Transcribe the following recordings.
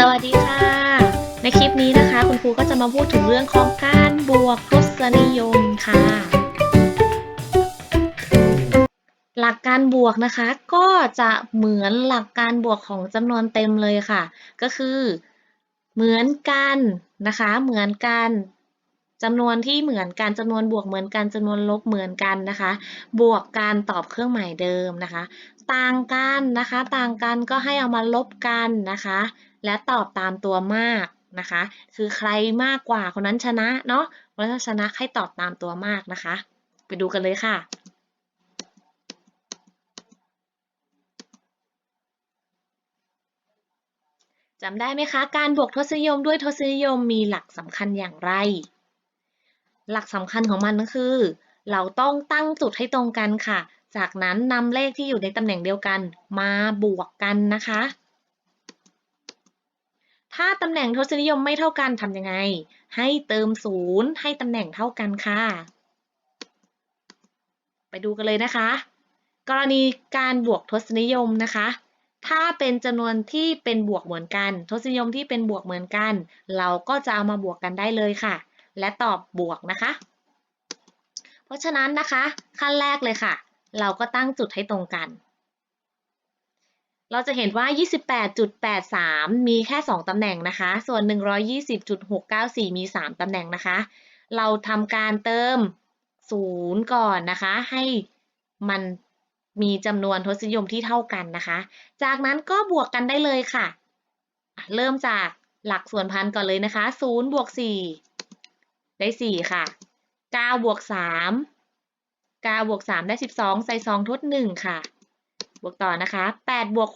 สวัสดีค่ะ ในคลิปนี้นะคะ คุณครูก็จะมาพูดถึงเรื่องของการบวกทศนิยมค่ะ หลักการบวกนะคะก็จะเหมือนหลักการบวกของจำนวนเต็มเลยค่ะ ก็คือเหมือนกันนะคะ เหมือนกันจำนวนที่เหมือนกันจำนวนบวกเหมือนกันจำนวนลบเหมือนกันนะคะ บวกการตอบเครื่องหมายเดิมนะคะ ต่างกันนะคะ ต่างกันก็ให้เอามาลบกันนะคะ และตอบตามตัวมากนะคะ คือใครมากกว่าคนนั้นชนะเนาะคนนั้นชนะให้ตอบตามตัวมากนะคะ ไปดูกันเลยค่ะจำได้ไหมคะ การบวกทศนิยมด้วยทศนิยมมีหลักสำคัญอย่างไร หลักสำคัญของมันก็คือ เราต้องตั้งจุดให้ตรงกันค่ะ จากนั้นนำเลขที่อยู่ในตำแหน่งเดียวกันมาบวกกันนะคะ ถ้าตำแหน่งทศนิยมไม่เท่ากันทำยังไง ให้เติมศูนย์ให้ตำแหน่งเท่ากันค่ะ ไปดูกันเลยนะคะ กรณีการบวกทศนิยมนะคะ ถ้าเป็นจำนวนที่เป็นบวกเหมือนกัน ทศนิยมที่เป็นบวกเหมือนกัน เราก็จะเอามาบวกกันได้เลยค่ะ และตอบบวกนะคะ เพราะฉะนั้นนะคะ ขั้นแรกเลยค่ะ เราก็ตั้งจุดให้ตรงกัน เราจะเห็นว่า 28.83 มีแค่ 2 ตำแหน่งนะคะ ส่วน 120.694 มี 3 ตำแหน่งนะคะ เราทำการเติม 0 ก่อนนะคะ ให้มันมีจำนวนทศนิยมที่เท่ากันนะคะ จากนั้นก็บวกกันได้เลยค่ะ เริ่มจากหลักส่วนพันก่อนเลยนะคะ 0 บวก 4 ได้ 4 ค่ะ 9 บวก 3 9บวก3ได้12ใส่2ทด1ค่ะ บวกต่อนะคะ8บวก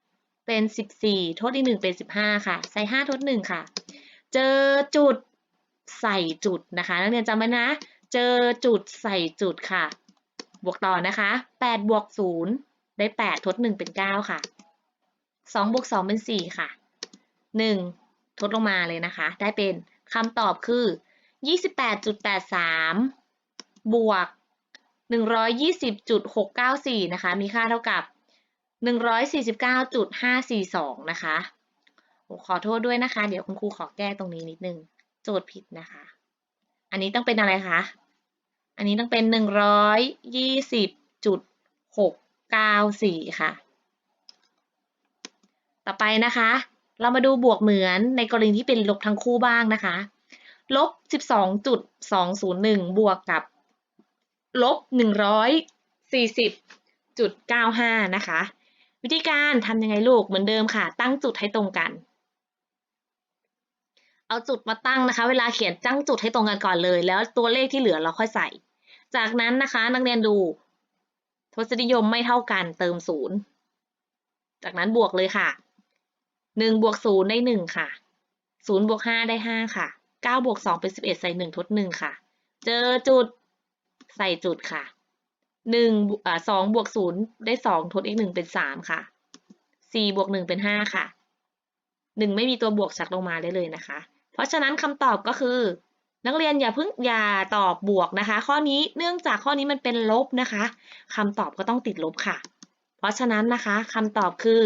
6เป็น14ทดอีก1เป็น15ค่ะ ใส่5ทด1ค่ะ เจอจุดใส่จุดนะคะนักเรียนจำไว้นะ เจอจุดใส่จุดค่ะ บวกต่อนะคะ8บวก0ได้8ทด1เป็น9ค่ะ2บวก2เป็น4ค่ะ1ทดลงมาเลยนะคะ ได้เป็นคำตอบคือ 28.83 บวก 120.694 นะคะ มีค่าเท่ากับ 149.542 นะคะขอโทษด้วยนะคะ เดี๋ยวคุณครูขอแก้ตรงนี้นิดนึง โจทย์ผิดนะคะ อันนี้ต้องเป็นอะไรคะ อันนี้ต้องเป็น 120.694 ค่ะ ต่อไปนะคะ เรามาดูบวกเหมือนในกรณีที่เป็นลบทั้งคู่บ้างนะคะ ลบ 12.201 บวกกับ ลบ140.95นะคะ วิธีการทำยังไงลูกเหมือนเดิมค่ะ ตั้งจุดให้ตรงกัน เอาจุดมาตั้งนะคะ เวลาเขียนตั้งจุดให้ตรงกันก่อนเลย แล้วตัวเลขที่เหลือเราค่อยใส่ จากนั้นนะคะนักเรียนดูทศนิยมไม่เท่ากันเติมศูนย์จากนั้นบวกเลยค่ะหนึ่งบวกศูนย์ได้หนึ่งค่ะศูนย์บวกห้าได้ห้าค่ะเก้าบวกสองเป็นสิบเอ็ดใส่หนึ่งทดหนึ่งค่ะ เจอจุด ใส่จุดค่ะหนึ่งอ่าสองบวกศูนย์ได้สองทดอีกหนึ่งเป็นสามค่ะสี่บวกหนึ่งเป็นห้าค่ะหนึ่งไม่มีตัวบวกชักลงมาได้เลยนะคะ เพราะฉะนั้นคำตอบก็คือ นักเรียนอย่าเพิ่งอย่าตอบบวกนะคะ ข้อนี้เนื่องจากข้อนี้มันเป็นลบนะคะคำตอบก็ต้องติดลบค่ะ เพราะฉะนั้นนะคะคำตอบคือ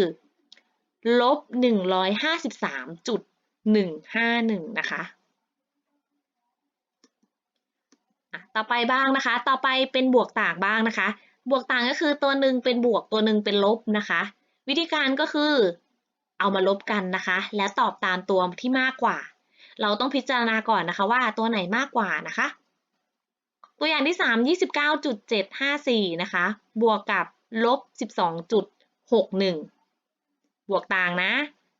ลบหนึ่งร้อยห้าสิบสามจุดหนึ่งห้าหนึ่งนะคะ ต่อไปบ้างนะคะ ต่อไปเป็นบวกต่างบ้างนะคะ บวกต่างก็คือตัวหนึ่งเป็นบวกตัวหนึ่งเป็นลบนะคะ วิธีการก็คือเอามาลบกันนะคะ และตอบตามตัวที่มากกว่า เราต้องพิจารณาก่อนนะคะว่าตัวไหนมากกว่านะคะ ตัวอย่างที่ 3 29.754 นะคะ บวกกับลบ 12.61 บวกต่างนะ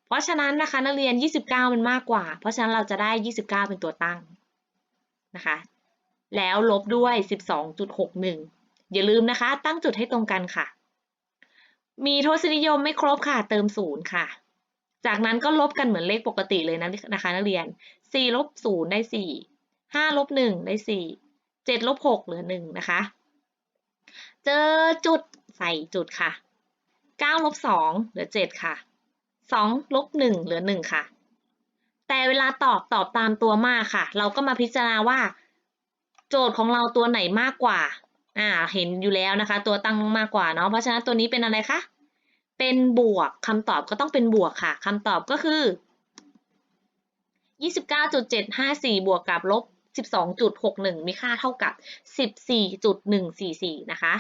เพราะฉะนั้นนะคะนักเรียน 29 มันมากกว่า เพราะฉะนั้นเราจะได้ 29 เป็นตัวตั้งนะคะ แล้วลบด้วย 12.61 อย่าลืมนะคะ ตั้งจุดให้ตรงกันค่ะ มีทศนิยมไม่ครบค่ะ เติม 0 ค่ะ จากนั้นก็ลบกันเหมือนเลขปกติเลยนะนะคะนักเรียน 4 ลบ 0 ได้ 4 5 ลบ 1 ได้ 4 7 ลบ 6 เหลือ 1 นะคะ เจอจุดใส่จุดค่ะ 9 ลบ 2 เหลือ 7 ค่ะ 2 ลบ 1 เหลือ 1 ค่ะแต่เวลาตอบตอบตามตัวมากค่ะ เราก็มาพิจารณาว่า โจทย์ของเราตัวไหนมากกว่า อ่า เห็นอยู่แล้วนะคะ ตัวตั้งมากกว่าเนาะ เพราะฉะนั้นตัวนี้เป็นอะไรคะ เป็นบวกคำตอบก็ต้องเป็นบวกค่ะคำตอบก็คือ 29.754 บวกกับลบ 12.61 มีค่าเท่ากับ 14.144 นะคะ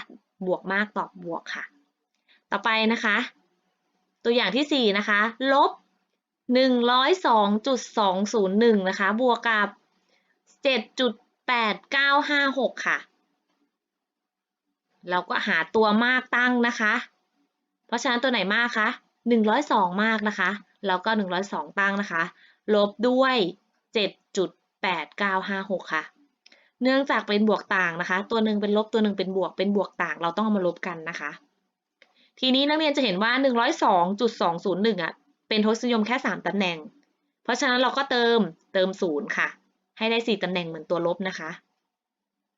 บวกมากตอบบวกค่ะ ต่อไปนะคะ ตัวอย่างที่ 4 นะคะ ลบ 102.201 นะคะ บวกกับ 7.8956ค่ะ เราก็หาตัวมากตั้งนะคะ เพราะฉะนั้นตัวไหนมากคะ102มากนะคะ แล้วก็102ตั้งนะคะ ลบด้วย7.8956ค่ะ เนื่องจากเป็นบวกต่างนะคะ ตัวหนึ่งเป็นลบตัวหนึ่งเป็นบวกเป็นบวกต่าง เราต้องเอามาลบกันนะคะ ทีนี้นักเรียนจะเห็นว่า 102.201อะเป็นทศนิยมแค่ 3ตำแหน่ง เพราะฉะนั้นเราก็เติมเติม 0 ค่ะ ให้ได้ 4ตำแหน่งเหมือนตัวลบนะคะ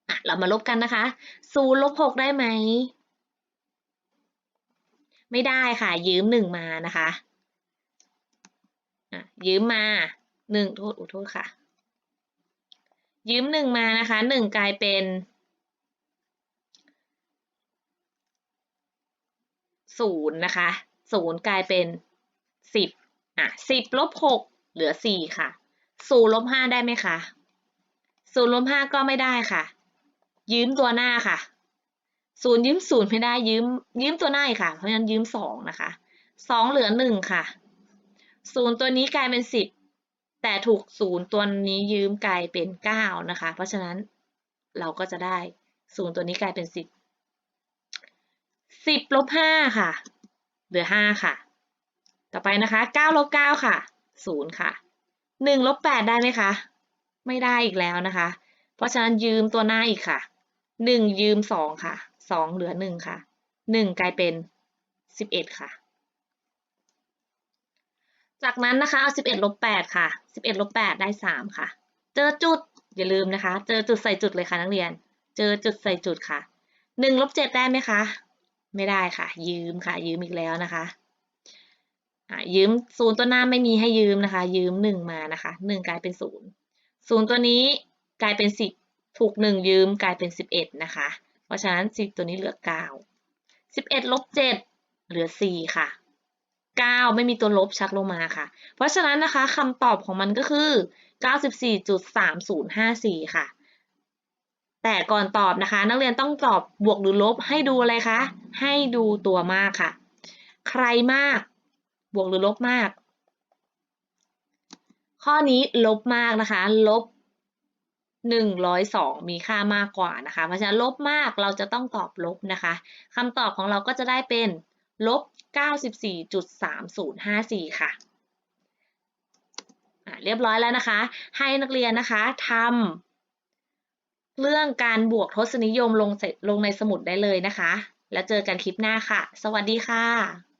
อะเรามาลบกันนะคะ0ลบ6ได้ไหม ไม่ได้ค่ะ ยืม 1 มานะคะอะยืมมาหนึ่งโทษอุโทษค่ะ ยืมหนึ่งมานะคะหนึ่งกลายเป็นศูนย์นะคะศูนย์กลายเป็นสิบอะสิบลบหกเหลือสี่ค่ะ ศูนย์ลบห้าได้ไหมคะศูนย์ลบห้าก็ไม่ได้ค่ะ ยืมตัวหน้าค่ะศูนย์ยืมศูนย์ไม่ได้ยืม ยืมตัวหน้าค่ะ เพราะฉะนั้นยืมสองนะคะสองเหลือหนึ่งค่ะศูนย์ตัวนี้กลายเป็นสิบแต่ถูกศูนย์ตัวนี้ยืมกลายเป็นเก้านะคะ เพราะฉะนั้นเราก็จะได้ศูนย์ตัวนี้กลายเป็นสิบสิบลบห้าค่ะ เหลือห้าค่ะ ต่อไปนะคะเก้าลบเก้าค่ะศูนย์ค่ะ หนึ่งลบแปดได้ไหมคะ ไม่ได้อีกแล้วนะคะ เพราะฉะนั้นยืมตัวหน้าอีกค่ะหนึ่งยืมสองค่ะสองเหลือหนึ่งค่ะหนึ่งกลายเป็นสิบเอ็ดค่ะ จากนั้นนะคะเอา11ลบ8ค่ะ11ลบ8ได้3ค่ะ เจอจุดอย่าลืมนะคะ เจอจุดใส่จุดเลยค่ะนักเรียน เจอจุดใส่จุดค่ะ1ลบ7ได้ไหมคะ ไม่ได้ค่ะ ยืมค่ะ ยืมอีกแล้วนะคะ ยืมศูนย์ตัวหน้าไม่มีให้ยืมนะคะ ยืม1มานะคะ1กลายเป็น0 0ตัวนี้กลายเป็น10ถูก1ยืมกลายเป็น11นะคะ เพราะฉะนั้น10ตัวนี้เหลือ9 11ลบ7เหลือ4ค่ะ9ไม่มีตัวลบชักลงมาค่ะ เพราะฉะนั้นนะคะคำตอบของมันก็คือ94.3054ค่ะ แต่ก่อนตอบนะคะ นักเรียนต้องตอบบวกหรือลบให้ดูอะไรคะให้ดูตัวมากค่ะ ใครมาก บวกหรือลบมาก ข้อนี้ลบมากนะคะ ลบ 102 มีค่ามากกว่านะคะ เพราะฉะนั้นลบมากเราจะต้องตอบลบนะคะคำตอบของเราก็จะได้เป็นลบ 94.3054 ค่ะเรียบร้อยแล้วนะคะ ให้นักเรียนนะคะทำเรื่องการบวกทศนิยมลงลงในสมุดได้เลยนะคะ แล้วเจอกันคลิปหน้าค่ะ สวัสดีค่ะ